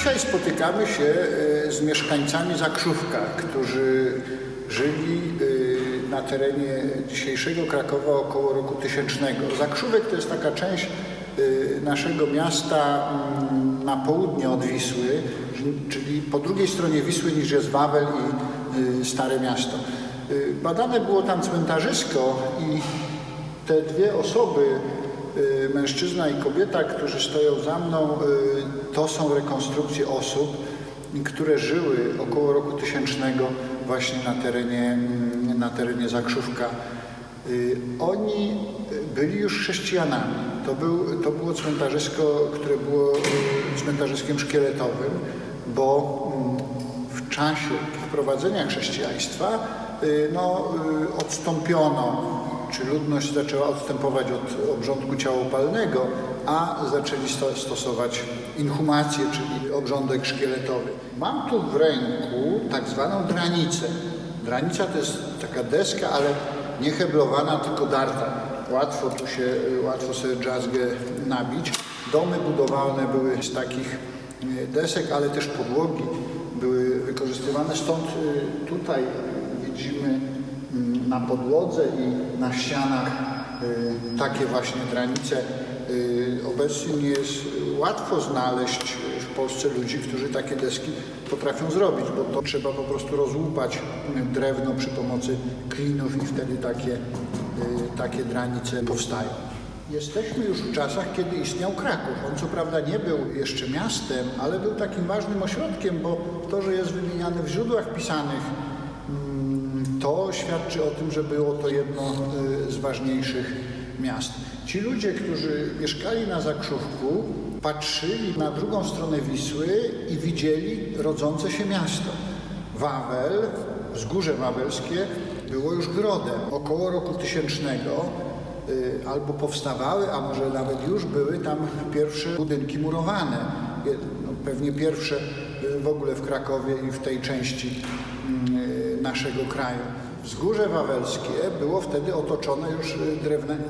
Dzisiaj spotykamy się e, z mieszkańcami Zakrzówka, którzy żyli e, na terenie dzisiejszego Krakowa około roku 1000. Zakrzówek to jest taka część e, naszego miasta mm, na południe od Wisły, czyli po drugiej stronie Wisły niż jest Wawel i Stare Miasto. Badane było tam cmentarzysko i te dwie osoby, mężczyzna i kobieta, którzy stoją za mną, y, to są rekonstrukcje osób, które żyły około roku 1000 właśnie na terenie, mm, na terenie Zakrzówka. Y, Oni byli już chrześcijanami. To, był, to było cmentarzysko, które było y, cmentarzyskiem szkieletowym, bo mm, w czasie wprowadzenia chrześcijaństwa y, no, y, odstąpiono czy ludność zaczęła odstępować od obrządku ciałopalnego, a zaczęli sto- stosować inhumację, czyli obrządek szkieletowy. Mam tu w ręku tak zwaną dranicę. Dranica to jest taka deska, ale nie heblowana, tylko darta. Łatwo tu się, łatwo sobie drzazgę nabić. Domy budowane były z takich e, desek, ale też podłogi były wykorzystywane. Stąd e, tutaj widzimy na podłodze i na ścianach y, takie właśnie granice. Y, Obecnie nie jest łatwo znaleźć w Polsce ludzi, którzy takie deski potrafią zrobić, bo to trzeba po prostu rozłupać drewno przy pomocy klinów i wtedy takie, y, takie granice powstają. Jesteśmy już w czasach, kiedy istniał Kraków. On co prawda nie był jeszcze miastem, ale był takim ważnym ośrodkiem, bo to, że jest wymieniany w źródłach pisanych, to świadczy o tym, że było to jedno y, z ważniejszych miast. Ci ludzie, którzy mieszkali na Zakrzówku, patrzyli na drugą stronę Wisły i widzieli rodzące się miasto. Wawel, wzgórze wawelskie było już grodem. Około roku tysięcznego y, albo powstawały, a może nawet już były tam pierwsze budynki murowane. No, pewnie pierwsze y, w ogóle w Krakowie i w tej części naszego kraju. Wzgórze wawelskie było wtedy otoczone już y,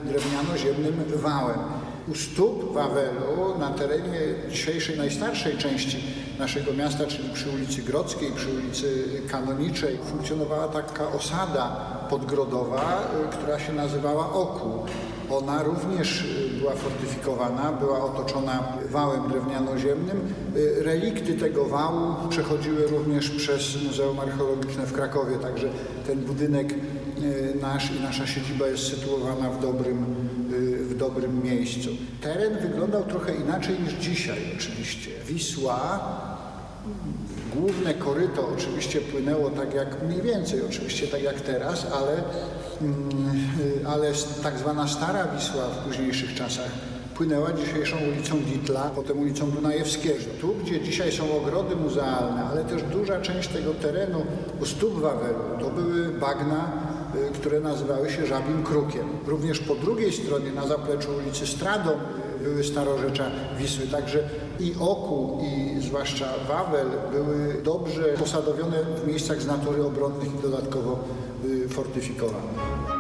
drewniano-ziemnym wałem. U stóp Wawelu, na terenie dzisiejszej najstarszej części naszego miasta, czyli przy ulicy Grodzkiej, przy ulicy Kanoniczej, funkcjonowała taka osada podgrodowa, y, która się nazywała Oku. Ona również y, była fortyfikowana, była otoczona wałem drewniano-ziemnym. Y, Relikty tego wału przechodziły również przez Muzeum Archeologiczne w Krakowie, także ten budynek y, nasz i nasza siedziba jest sytuowana w dobrym, w dobrym miejscu. Teren wyglądał trochę inaczej niż dzisiaj oczywiście. Wisła koryto oczywiście płynęło tak jak mniej więcej, oczywiście tak jak teraz, ale, mm, ale tak zwana Stara Wisła w późniejszych czasach płynęła dzisiejszą ulicą Ditla, potem ulicą Dunajewskiego. Tu, gdzie dzisiaj są ogrody muzealne, ale też duża część tego terenu u stóp Wawelu, to były bagna, które nazywały się Żabim Krukiem. Również po drugiej stronie, na zapleczu ulicy Stradą, były starorzecza Wisły. Także i Oku, i zwłaszcza Wawel były dobrze posadowione w miejscach z natury obronnych i dodatkowo y, fortyfikowane.